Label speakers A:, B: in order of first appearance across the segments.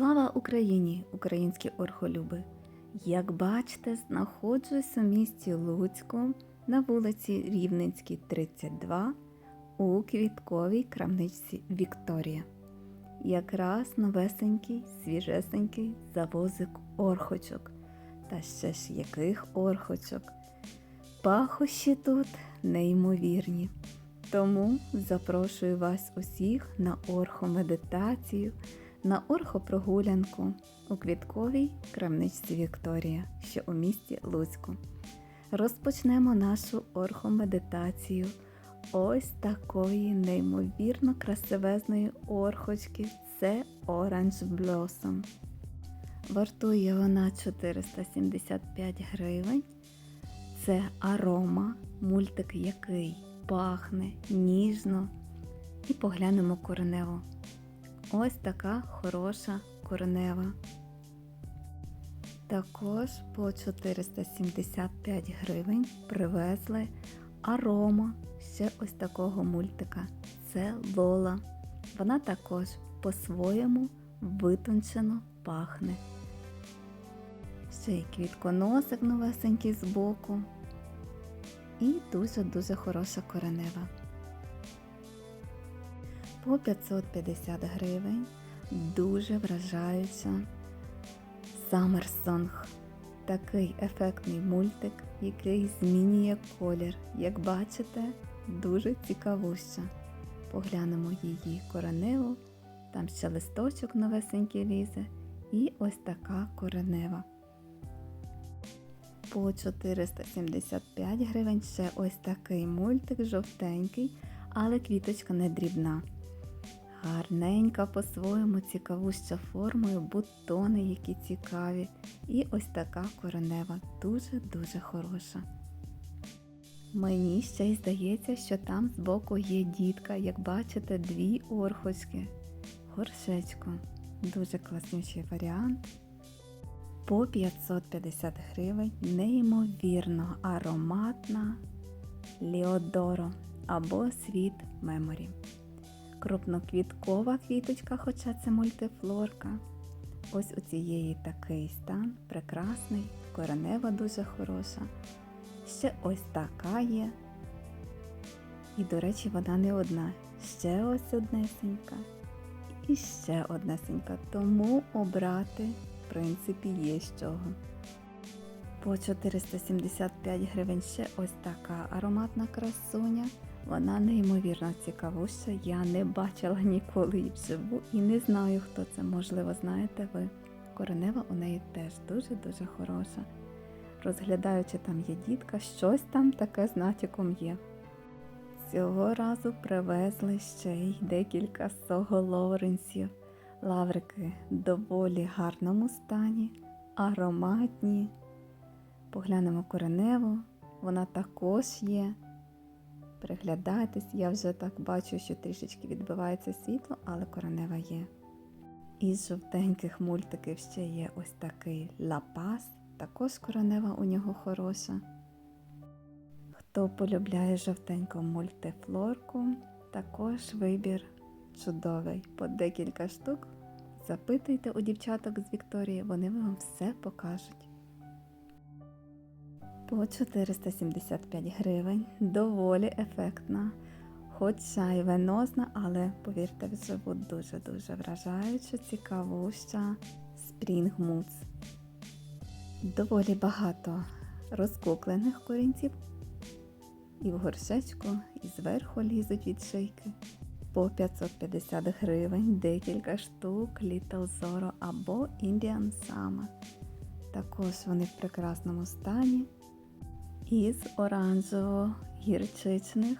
A: Слава Україні, українські орхолюби! Як бачите, знаходжусь у місті Луцьку на вулиці Рівненській, 32 у квітковій крамничці Вікторія. Якраз новесенький, свіжесенький завозик орхочок. Та ще ж яких орхочок. Пахощі тут неймовірні. Тому запрошую вас усіх на орхомедитацію, на орхопрогулянку у квітковій крамничці Вікторія, що у місті Луцьку. Розпочнемо нашу орхомедитацію ось такої неймовірно красивезної орхочки. Це Orange Blossom. Вартує вона 475 гривень. Це арома, мультик який пахне ніжно. І поглянемо коренево. Ось така хороша коренева. Також по 475 гривень привезли арома ще ось такого мультика. Це Лола. Вона також по-своєму витончено пахне. Ще й квітконосик новесенький збоку. І дуже-дуже хороша коренева. По 550 гривень дуже вражаюча Summer Song. Такий ефектний мультик, який змінює колір. Як бачите, дуже цікавуща. Поглянемо її кореневу, там ще листочок новесенький лізе, і ось така коренева. По 475 гривень ще ось такий мультик жовтенький, але квіточка не дрібна. Гарненька по-своєму цікавуща формою, бутони, які цікаві. І ось така коренева, дуже-дуже хороша. Мені ще й здається, що там збоку є дітка, як бачите, дві орхочки. Горшечко. Дуже класнючий варіант. По 550 гривень неймовірно ароматна Ліодоро або Світ Меморі. Крупноквіткова квіточка, хоча це мультифлорка. Ось у цієї такий стан, прекрасний, коренева дуже хороша. Ще ось така є. І, до речі, вона не одна. Ще ось однесенька. І ще однесенька. Тому обрати, в принципі, є з чого. По 475 гривень ще ось така ароматна красуня. Вона неймовірно цікавуща, я не бачила ніколи її вживу і не знаю, хто це, можливо, знаєте ви. Коренева у неї теж дуже-дуже хороша. Розглядаючи, там є дітка, щось там таке з натяком є. Цього разу привезли ще й декілька соголоренців. Лаврики доволі гарному стані, ароматні. Поглянемо кореневу, вона також є. Приглядайтесь, я вже так бачу, що трішечки відбивається світло, але коренева є. Із жовтеньких мультиків ще є ось такий лапас, також коренева у нього хороша. Хто полюбляє жовтеньку мультифлорку, також вибір чудовий. По декілька штук. Запитуйте у дівчаток з Вікторії, вони вам все покажуть. По 475 гривень, доволі ефектна, хоча й венозна, але, повірте, вживу дуже-дуже вражаюча, цікавуща Spring Moods. Доволі багато розкуклених корінців. І в горшечку, і зверху лізуть від шийки. По 550 гривень декілька штук Little Zoro або Indian Summer. Також вони в прекрасному стані із оранжево-гірчичних.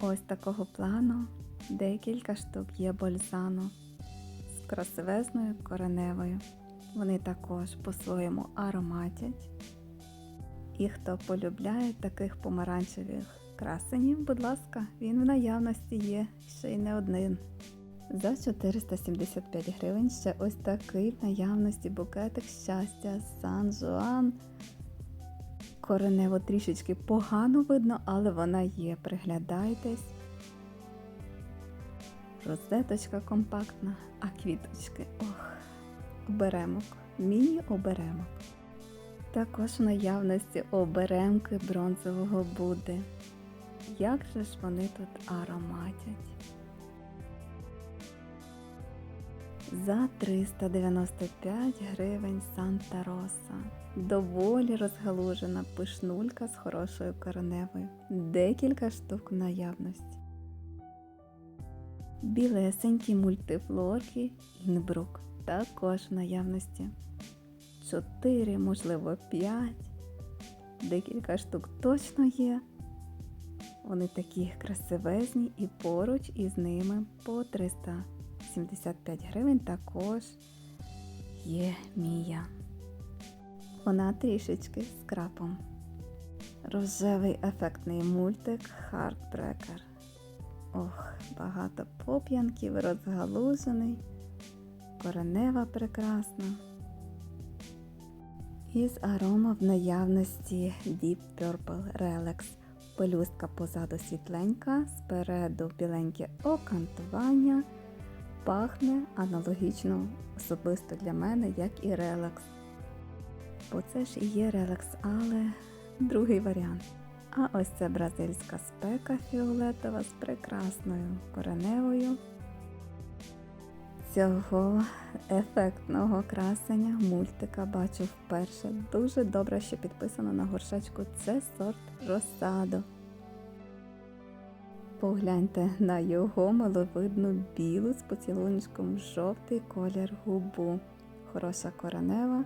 A: Ось такого плану декілька штук є бальзану з красивезною кореневою. Вони також по-своєму ароматять. І хто полюбляє таких помаранчевих красенів, будь ласка, він в наявності є ще й не один. За 475 гривень ще ось такий в наявності букетик щастя Сан Жуан Коренево трішечки погано видно, але вона є. Приглядайтесь. Розеточка компактна, а квіточки. Ох, міні-оберемок. Міні-оберемок. Також в наявності оберемки бронзового Будди. Як же ж вони тут ароматять? За 395 гривень Санта Роса. Доволі розгалужена пишнулька з хорошою кореневою. Декілька штук в наявності. Білесенькі мультифлорки Інбрук також в наявності. 4, можливо, 5. Декілька штук точно є. Вони такі красивезні і поруч із ними по 375 гривень також є Мія. Вона трішечки з крапом. Рожевий ефектний мультик Heartbreaker. Ох, багато поп'янків, розгалужений, коренева прекрасна. Із арома в наявності Deep Purple Relax. Пелюстка позаду світленька, спереду біленьке окантування. Пахне аналогічно особисто для мене, як і релакс. Бо це ж і є релакс, але другий варіант. А ось це бразильська спека фіолетова з прекрасною кореневою. Цього ефектного красення мультика бачу вперше. Дуже добре, що підписано на горшечку. Це сорт розсадо. Погляньте на його маловидну білу з поцілунчиком жовтий колір губу. Хороша коренева.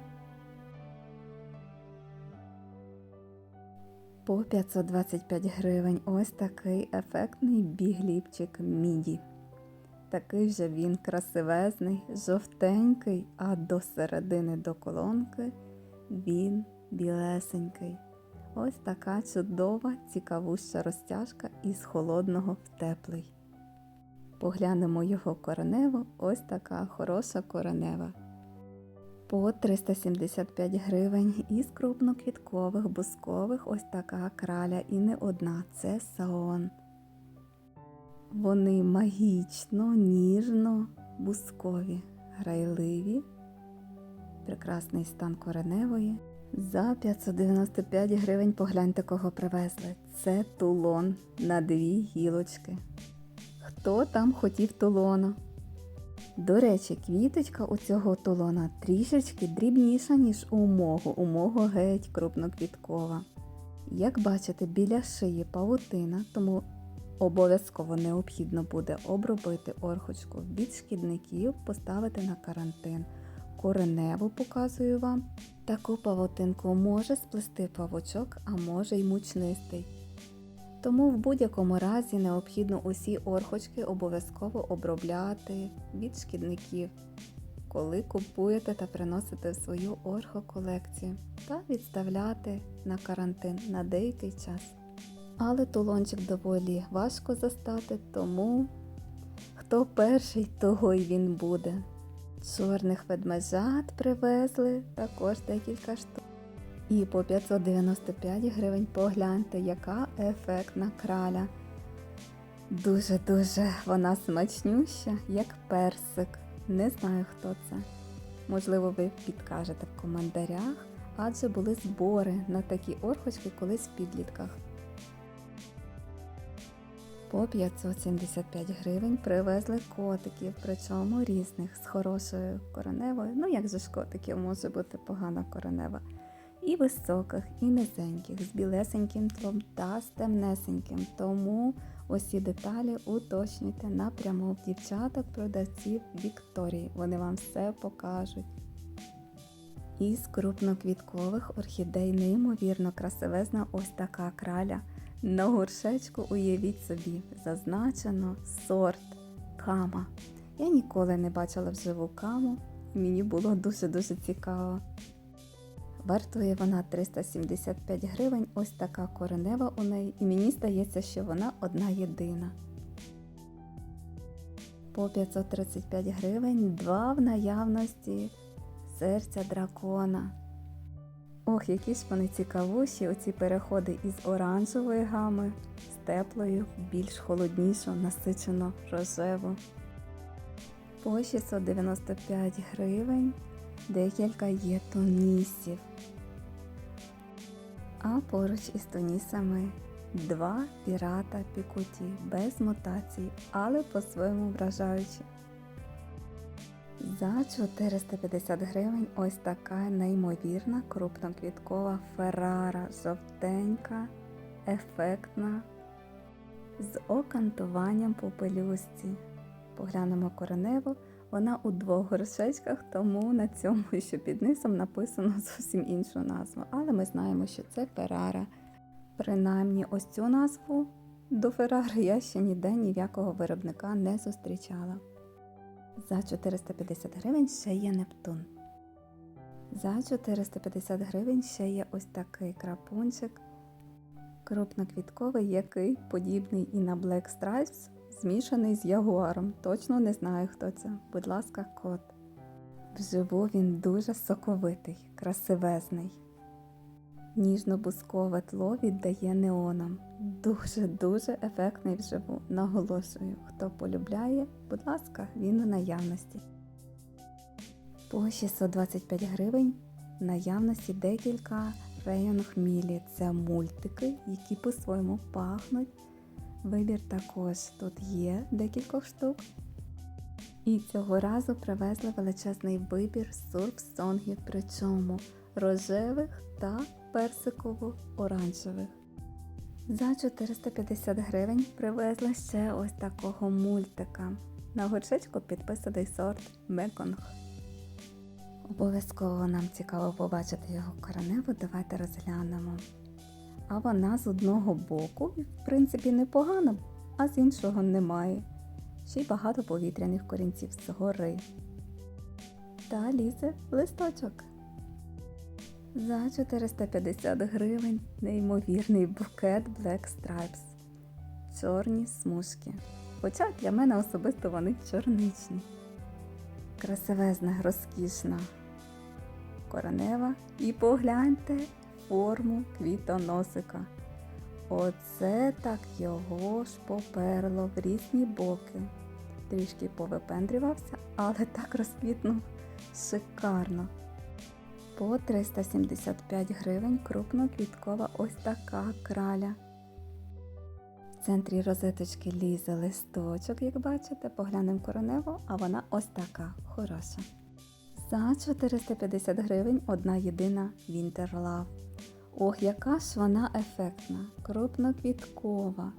A: По 525 гривень ось такий ефектний бігліпчик міді. Такий же він красивезний, жовтенький, а до середини до колонки він білесенький. Ось така чудова, цікавуща розтяжка із холодного в теплий. Поглянемо його коренево, ось така хороша коренева. По 375 гривень із крупноквіткових, бускових ось така краля і не одна це саон. Вони магічно, ніжно, бускові, грайливі, прекрасний стан кореневої. За 595 гривень погляньте, кого привезли. Це тулон на дві гілочки. Хто там хотів тулона? До речі, квіточка у цього тулона трішечки дрібніша, ніж у мого, у мого геть крупноквіткова. Як бачите, біля шиї павутина, тому обов'язково необхідно буде обробити орхочку від шкідників, поставити на карантин. Кореневу показую вам. Таку павутинку може сплести павучок, а може й мучнистий. Тому в будь-якому разі необхідно усі орхочки обов'язково обробляти від шкідників, коли купуєте та приносите в свою орхоколекцію та відставляти на карантин на деякий час. Але тулончик доволі важко застати, тому хто перший, того й він буде. Чорних ведмежат привезли також декілька штук. І по 595 гривень погляньте, яка ефектна краля. Дуже-дуже вона смачнюща, як персик. Не знаю, хто це. Можливо, ви підкажете в коментарях, адже були збори на такі орхочки колись в підлітках. По 575 гривень привезли котиків, причому різних з хорошою кореневою. Ну, як же ж котиків може бути погана коренева. І високих, і низеньких, з білесеньким тлом та з темнесеньким. Тому усі деталі уточнюйте напряму в дівчаток продавців Вікторії. Вони вам все покажуть. Із крупноквіткових орхідей неймовірно красивезна ось така краля. На горшечку уявіть собі, зазначено сорт кама. Я ніколи не бачила вживу каму, і мені було дуже-дуже цікаво. Вартує вона 375 гривень, ось така коренева у неї, і мені здається, що вона одна єдина. По 535 гривень два в наявності серця дракона. Ох, які ж вони цікавуші, оці переходи із оранжевої гами з теплою, більш холоднішу, насичено рожеву. По 695 гривень декілька є тунісів. А поруч із тунісами два пірата пікуті без мутацій, але по-своєму вражаючі. За 450 гривень ось така неймовірна крупноквіткова Феррара, жовтенька, ефектна, з окантуванням по пелюстці. Поглянемо коренево, вона у двох горшечках, тому на цьому, що під низом написано зовсім іншу назву. Але ми знаємо, що це Феррара. Принаймні, ось цю назву до Феррари я ще ніде ні в якого виробника не зустрічала. За 450 гривень ще є Нептун. За 450 гривень ще є ось такий крапунчик крупноквітковий, який подібний і на Black Stripes, змішаний з ягуаром. Точно не знаю, хто це. Будь ласка, кот. Вживу він дуже соковитий, красивезний. Ніжно-бускове тло віддає неоном. Дуже-дуже ефектний вживу. Наголошую, хто полюбляє, будь ласка, він у наявності. По 625 гривень в наявності декілька рейон хмілі. Це мультики, які по-своєму пахнуть. Вибір також тут є декількох штук. І цього разу привезли величезний вибір сурф-сонгів, причому рожевих та персиково-оранжевих. За 450 гривень привезли ще ось такого мультика. На горшечку підписаний сорт Меконг. Обов'язково нам цікаво побачити його кореневу, давайте розглянемо. А вона з одного боку, в принципі, непогана, а з іншого немає. Ще й багато повітряних корінців згори. Та лізе листочок. За 450 гривень неймовірний букет Black Stripes. Чорні смужки. Хоча для мене особисто вони чорничні. Красивезна, розкішна коренева. І погляньте форму квітоносика. Оце так його ж поперло в різні боки. Трішки повипендрювався, але так розквітнув шикарно. По 375 гривень крупноквіткова ось така краля. В центрі розеточки лізе листочок, як бачите, поглянемо коренево, а вона ось така хороша. За 450 гривень одна єдина Love. Ох, яка ж вона ефектна, крупноквіткова,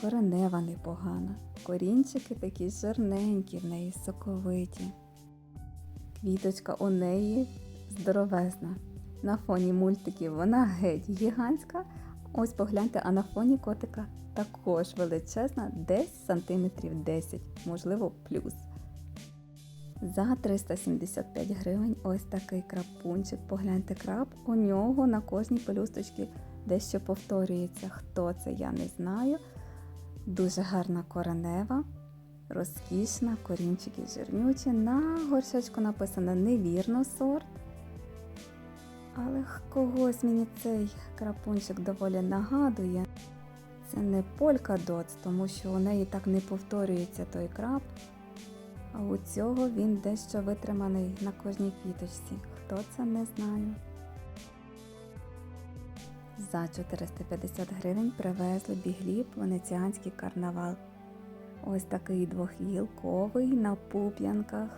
A: коренева непогана. Корінчики такі жирненькі в неї соковиті. Квіточка у неї здоровезна. На фоні мультиків вона геть гігантська. Ось погляньте, а на фоні котика також величезна, десь сантиметрів 10, можливо, плюс. За 375 гривень ось такий крапунчик. Погляньте крап, у нього на кожній пелюсточці дещо повторюється. Хто це, я не знаю. Дуже гарна коренева, розкішна, корінчики жирнючі. На горшечку написано невірно сорт. Але когось мені цей крапунчик доволі нагадує. Це не полька доц, тому що у неї так не повторюється той крап. А у цього він дещо витриманий на кожній квіточці. Хто це не знаю. За 450 гривень привезли бігліп венеціанський карнавал. Ось такий двохгілковий на пуп'янках.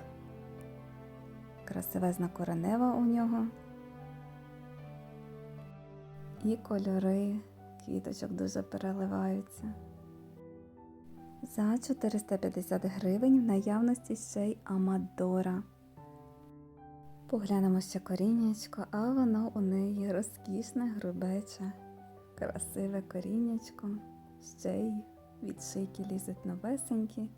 A: Красивезна коренева у нього. І кольори квіточок дуже переливаються. За 450 гривень в наявності ще й Амадора. Поглянемо ще коріннячко, а воно у неї розкішне, грубече, красиве коріннячко, ще й від шийки лізуть новесенькі.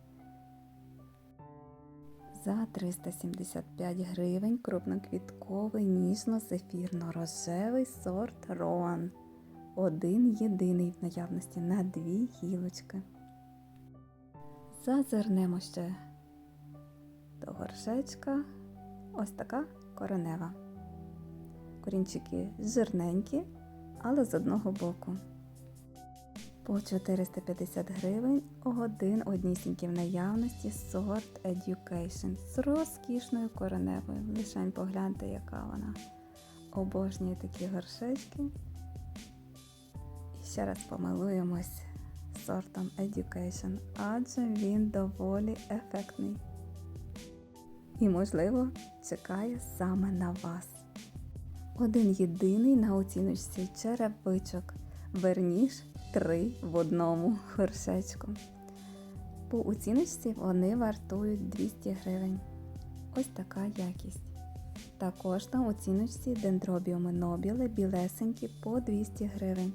A: За 375 гривень крупноквітковий ніжно-зефірно-рожевий сорт Роан. Один єдиний в наявності на дві гілочки. Зазирнемо ще до горшечка. Ось така коренева. Корінчики жирненькі, але з одного боку. По 450 гривень один однісінький в наявності сорт Education з розкішною кореневою. Лишень погляньте, яка вона. Обожнюю такі горшечки. І ще раз помилуємось сортом Education, адже він доволі ефектний. І, можливо, чекає саме на вас. Один єдиний на оціночці черевичок. Верніш три в одному горшечку. По оціночці вони вартують 200 гривень. Ось така якість. Також на оціночці дендробіуми нобіли білесенькі по 200 гривень.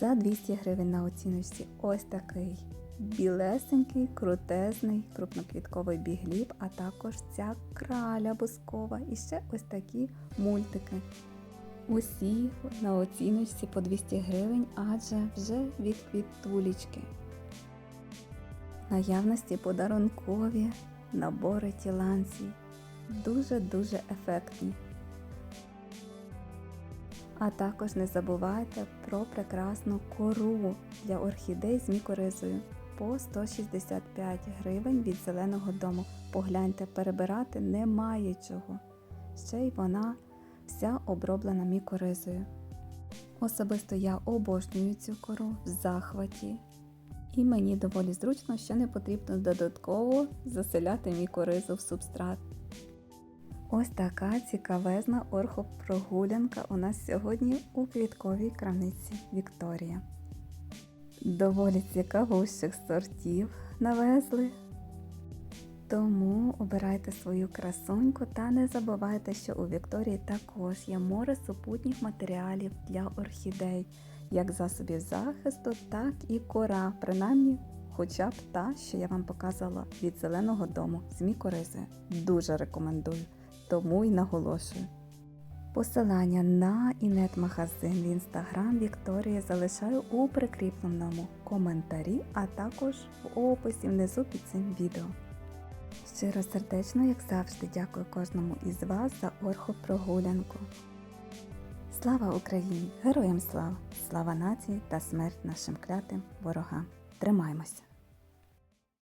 A: За 200 гривень на оціночці ось такий білесенький, крутезний, крупноквітковий бігліб, а також ця краля бускова і ще ось такі мультики. Усі на оціночці по 200 гривень, адже вже від квітулічки. Наявності подарункові набори тіланцій. Дуже-дуже ефектні. А також не забувайте про прекрасну кору для орхідей з мікоризою по 165 гривень від зеленого дому. Погляньте, перебирати немає чого. Ще й вона вся оброблена мікоризою. Особисто я обожнюю цю кору в захваті. І мені доволі зручно, що не потрібно додатково заселяти мікоризу в субстрат. Ось така цікавезна орхопрогулянка у нас сьогодні у квітковій крамниці Вікторія. Доволі цікавущих сортів навезли. Тому обирайте свою красуньку та не забувайте, що у Вікторії також є море супутніх матеріалів для орхідей, як засобів захисту, так і кора, принаймні хоча б та, що я вам показувала від зеленого дому з мікоризою. Дуже рекомендую, тому й наголошую. Посилання на інет-магазин в інстаграм Вікторія залишаю у прикріпленому коментарі, а також в описі внизу під цим відео. Щиро сердечно, як завжди, дякую кожному із вас за орхопрогулянку. Слава Україні! Героям слава! Слава нації та смерть нашим клятим ворогам! Тримаймося!